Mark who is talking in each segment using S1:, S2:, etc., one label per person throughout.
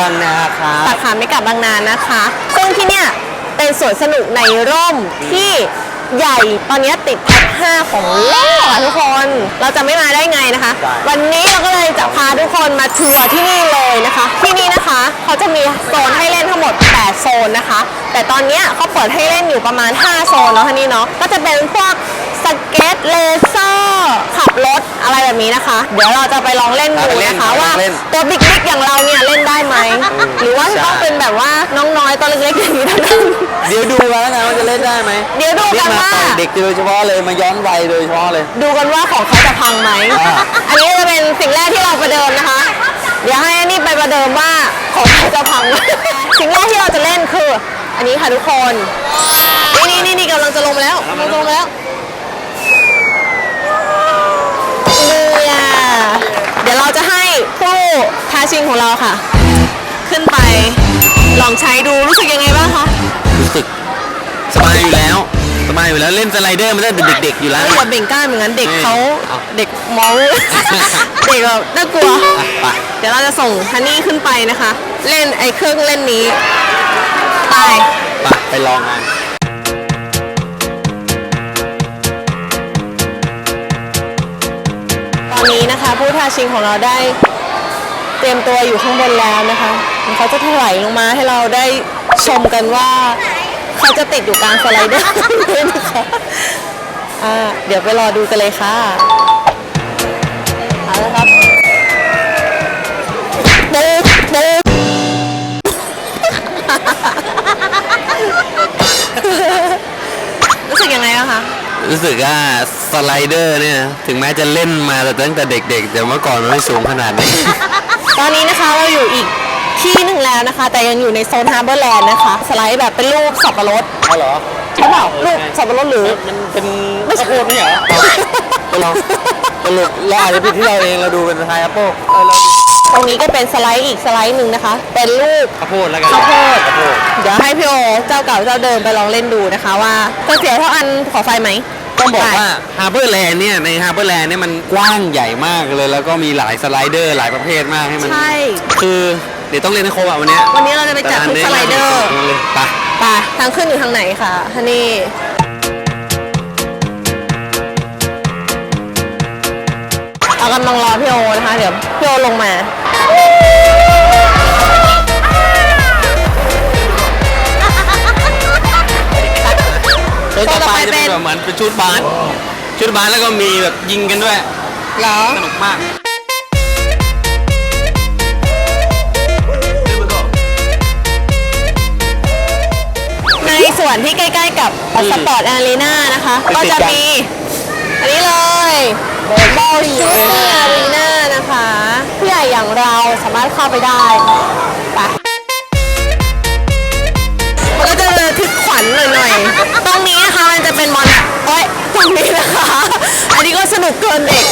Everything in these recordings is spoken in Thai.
S1: บางนาครั
S2: สา
S1: บ
S2: ขาไม่กลับบางนานะคะ ซึ่งที่เนี่ยเป็นสวนสนุกในร่มที่ ใหญ่ตอนนี้ติดท็อป5ของโลกอะทุกคน เราจะไม่มาได้ไงนะคะวันนี้เราก็เลยจะพาทุกคนมาทัวร์ที่นี่เลยนะคะ ที่นี่นะคะเขาจะมีโซนให้เล่นทั้งหมด 8 โซนนะคะ แต่ตอนเนี้ยเขาเปิดให้เล่นอยู่ประมาณ 5 โซนเนาะท่านี่เนาะก็จะเป็นพวกสเก็ตเลเซอร์ขับรถอะไรแบบนี้นะคะ เดี๋ยวเราจะไปลองเล่นดูนะคะว่าตัวบิ๊กๆอย่างเราเนี่ยเล่นได้ไหม หรือว่าจะต้องเป็นแบบว่าน้องน้อยตัวเล็กๆอย่างนี้เท่านั้น
S1: เดี๋ยวดูกันแล้วกันว่าจะเล่นได้ไหม
S2: เดี๋ยวดู
S1: เรี
S2: กั
S1: ย
S2: น
S1: กมา
S2: ว่า
S1: ต่อยเด็กโดยเฉพาะเลยมาย้อนวัยโดยเฉพาะเลย
S2: ดูกันว่าของเขาจะพังไหม
S1: อ่า
S2: อันนี้จะเป็นสิ่งแรกที่เราประเดิมนะคะ เดี๋ยวให้อันนี้ไปประเดิมว่าของเขาจะพังไหม สิ่งแรกที่เราจะเล่นคือ อันนี้ค่ะทุกคน นี่นี่นี่กำลังจะลงมาแล้วกำลังจะลงมาแล้วเนี่ยเดี๋ยวเราจะให้ผู้ท้าชิงของเราค่ะ ขึ้นไปลองใช้ดูรู้สึกยังไงบ้างคะา
S1: ยอยู่แล้วเล่นสไลเดอร์มาตั้งแต่เด็กๆอยู่แล้ว
S2: เอ้ยอย่าเบ่งกล้ามอย่างนั้นเด็กเขา
S1: เอา
S2: เด็กมอง เด็กแบบน่ากลัว
S1: อะไป
S2: เดี๋ยวเราจะส่งฮันนี่ขึ้นไปนะคะ เล่นไอ้เครื่องเล่นนี้ ไป
S1: ไปไปลองกัน
S2: ตอนนี้นะคะ ผู้ท้าชิงของเราได้เตรียมตัวอยู่ข้างบนแล้วนะคะเขาจะถลายลงมาให้เราได้ชมกันว่า เขาจะติดอยู่กลางสไลเดอร์ด้วยนะคะอ่าเดี๋ยวไปรอดูกันเลยค่ะเอาละครับเดินเดินรู้สึกยังไงบ้างคะ
S1: รู้สึกว่าสไลเดอร์เนี่ยถึงแม้จะเล่นมาแต่ตั้งแต่เด็กๆ แต่เมื่อก่อนมันไม่สูงขนาดนี้
S2: ตอนนี้นะคะเราอยู่อีก ที่หนึ่งแล้วนะคะ แต่ยังอยู่ในโซนฮาร์เบอร์แลนด์นะคะ สไลด์แบบเป็นรูปสับปะรด
S1: อ๋อเหรอ
S2: ใช่เปล่ารูปสับปะรดหรือ
S1: มันเป็นไม่ใช่โคตรนี่เหรอตลกตลกเราอาจจะผิดที่เราเองเราดูเป็นไทยแอปเปิลเออเรา
S2: ตรงนี้ก็เป็นสไลด์อีกสไลด์หนึ่งนะคะ เป็นรูป
S1: ข้าวโพดแล้วกัน
S2: ข้าวโพด
S1: ข้าวโพด
S2: เดี๋ยวให้พี่โอเจ้าเก่าเจ้าเดิมไปลองเล่นดูนะคะว่าจะเสียเท่าอันขอไฟไหม
S1: ต้องบอกว่าฮาร์เบอร์แลนด์เนี่ยในฮาร์เบอร์แลนด์เนี่ยมันกว้างใหญ่มากเลย แล้วก็มีหลายสไลเดอร์หลายประเภทมากให้มัน
S2: ใช่
S1: คือ เดี๋ยวต้องเล่นให้ครบอะวันเนี้ย
S2: วันนี้เราจะไปจัดทุกสไลเดอร์
S1: เลยไป
S2: ไปทางขึ้นอยู่ทางไหนคะฮันนี่เรากำลังรอพี่โอนะคะ เดี๋ยวพี่โอลงมา
S1: โซนต่อไปจะเป็นแบบเหมือนเป็นชุดบาสชุดบาสแล้วก็มีแบบยิงกันด้วย
S2: เหรอ
S1: สนุกมาก
S2: วนที่ใกล้ๆกับสปอร์ตอารีนานะคะ ก็จะมี อันนี้เลยบอลชูเตอร์อารีนานะคะผู้ใหญ่อย่างเราสามารถเข้าไปได้ไปมันก็จะระทึกขวัญหน่อยๆตรงนี้นะคะมันจะเป็นมอนโอ้ยตรงนี้นะคะ อันนี้ก็สนุกเกินเด็ก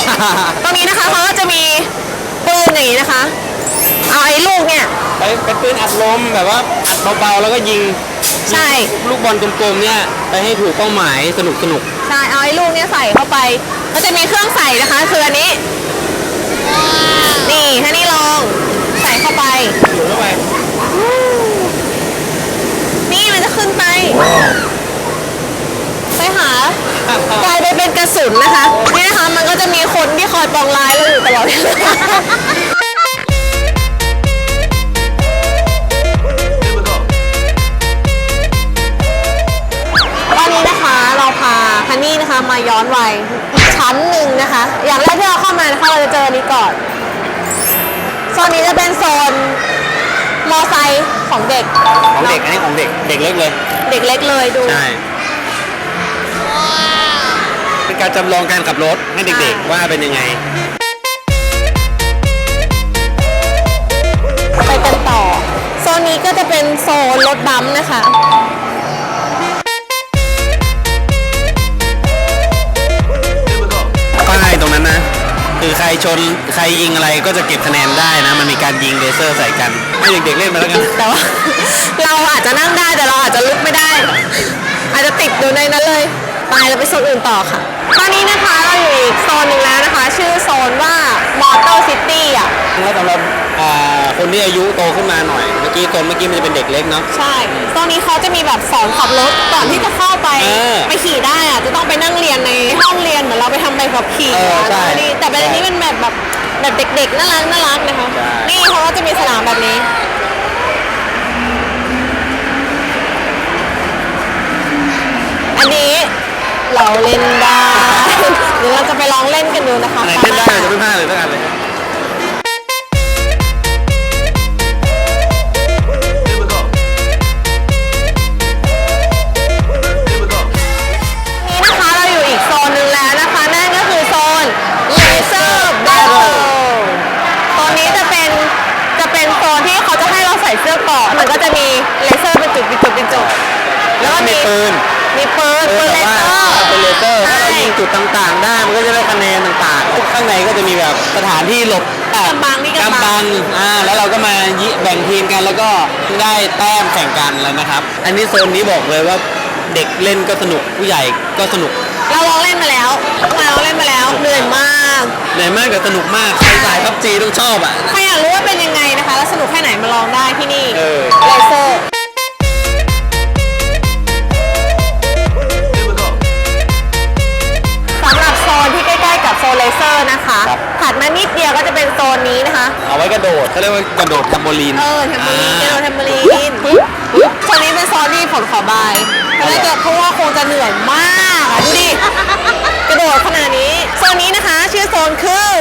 S2: ตรงนี้นะคะเขาก็จะมีปืนอย่างนี้นะคะ เอาไอ้ลูกเนี่ย
S1: ไปเป็นปืนอัดลมแบบว่าอัดเบาๆแล้วก็ยิง
S2: ใช่
S1: ลูกบอลกลมๆเนี่ยไปให้ถูกเป้าหมายสนุกสนุก
S2: ใช่เอาไอ้ลูกเนี้ยใส่เข้าไป ก็จะมีเครื่องใส่นะคะ คืออันนี้ นี่ให้นี่ลองใส่เข้าไป
S1: หลุดเข้าไป
S2: นี่มันจะขึ้นไปไปหากลายไปเป็นกระสุนนะคะ นี่นะคะมันก็จะมีคนที่คอยปองร้ายเราอยู่ตลอดเวลา มาย้อนวัยอีกชั้นหนึ่งนะคะ อย่างแรกที่เราเข้ามานะคะเราจะเจออันนี้ก่อนโซนนี้จะเป็นโซนมอไซค์ของเด็ก
S1: ของเด็กอันนี้ของเด็กเด็กเล็กเลย
S2: เด็กเล็กเลยดู
S1: ใช่ เป็นการจำลองการขับรถให้เด็กๆ ว่าเป็นยังไง
S2: ไปกันต่อ โซนนี้ก็จะเป็นโซนรถบัมป์นะคะ
S1: ชนใครยิงอะไรก็จะเก็บคะแนนได้นะ มันมีการยิงเลเซอร์ใส่กันให้เด็กๆเล่นมาแล้วกัน
S2: แต่ว่า เราอาจจะนั่งได้แต่เราอาจจะลุกไม่ได้ อาจจะติดอยู่ในนั้นเลยไปเราไปโซนอื่นต่อค่ะ ตอนนี้นะคะเราอยู่อีกโซนหนึ่งแล้วนะคะ ชื่อโซนว่ามอเตอร์ซิตี้อะ
S1: แล้วสำหรับอ่า คนที่อายุโตขึ้นมาหน่อย เมื่อกี้ตนเมื่อกี้มันจะเป็นเด็กเล็กเนาะ
S2: ใช่ ตอนนี้เขาจะมีแบบสอนขับรถก่อนที่จะเข้าไป
S1: เออ
S2: ไปขี่ได้อะจะต้องไปนั่งเรียนในห้องเรียนเหมือนเราไปทำใบขับขี่
S1: เออใช่
S2: นี่แต่เป็นอันนี้เป็นแบบแบบแบบเด็กๆน่ารักน่ารักนะคะ
S1: ใช่
S2: นี่เขาก็จะมีสนามแบบนี้ อันนี้เราเล่นได้ เดี๋ยวเราจะไปลองเล่นกันดูนะคะ
S1: อันไหนเล่นได้เราจะไม่พลาดเลยสักอันเลย
S2: กราะมันก็จะมีเลเซอร์เป็นจุดเป็นจุดเป็นจุดแล้วก็
S1: มี
S2: มี
S1: ปืน
S2: มีปืนปืนเล
S1: แต่
S2: เซ
S1: ว่า
S2: อร์
S1: เป็นเลเซอร์ถ้าเรา
S2: ใช่
S1: ยิงจุดต่างๆ ได้มันก็จะได้คะแนนต่างๆ ข้างในก็จะมีแบบสถานที่หลบ
S2: กำบังนี่กำบัง
S1: กำบังอ่าแล้วเราก็มายิแบ่งทีมกันแล้วก็ได้แต้มแข่งกันแล้วนะครับ อันนี้โซนนี้บอกเลยว่าเด็กเล่นก็สนุกผู้ใหญ่ก็สนุก
S2: เราลองเล่นมาแล้วเราลองเล่นมาแล้วเหนื่อยมาก
S1: เหนื่อยมากแต่สนุกมากใครสายพับจีต้องชอบอะ
S2: ใครอยากรู้ว่าเป็นยังไงนะคะ แล้วสนุกแค่ไหนมาลอง
S1: เขาเรียกว่ากระโดดแทมโบลีน
S2: เออแทมเบอรีน
S1: อ่า
S2: เกโดแทมเบอรีนโซนนี้เป็นโซนที่ผลขอบายเพราะน่าจะเพราะว่าคงจะเหนื่อยมากอะดูดิ กระโดดขนาดนี้ โซนนี้นะคะ ชื่อโซนคือ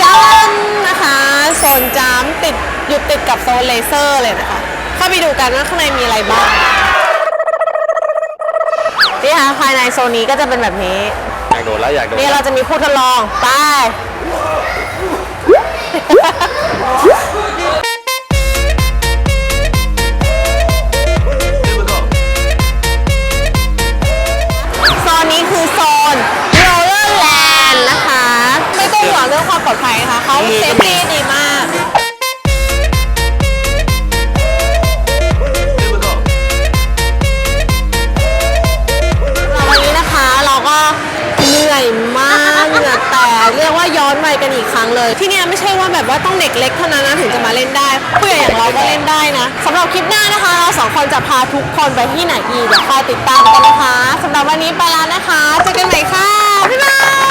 S2: จัมนะคะ โซนจัมติดอยู่ติดกับโซนเลเซอร์เลยนะคะ เข้าไปดูกันว่าข้างในมีอะไรบ้าง นี่ค่ะภายในโซนนี้ก็จะเป็นแบบนี้
S1: อยากโดดแล้วอยากโดด
S2: นี่เราจะมีผู้ทดลอง ไป ที่เนี่ยไม่ใช่ว่าแบบว่าต้องเด็กเล็กเท่านั้นนะถึงจะมาเล่นได้ผู้ใหญ่อย่างเราก็เล่นได้นะสำหรับคลิปหน้านะคะ เราสองคนจะพาทุกคนไปที่ไหนอีกเดี๋ยวคอยติดตามกันนะคะสำหรับวันนี้ไปแล้วนะคะเจอกันใหม่ค่ะบ๊ายบาย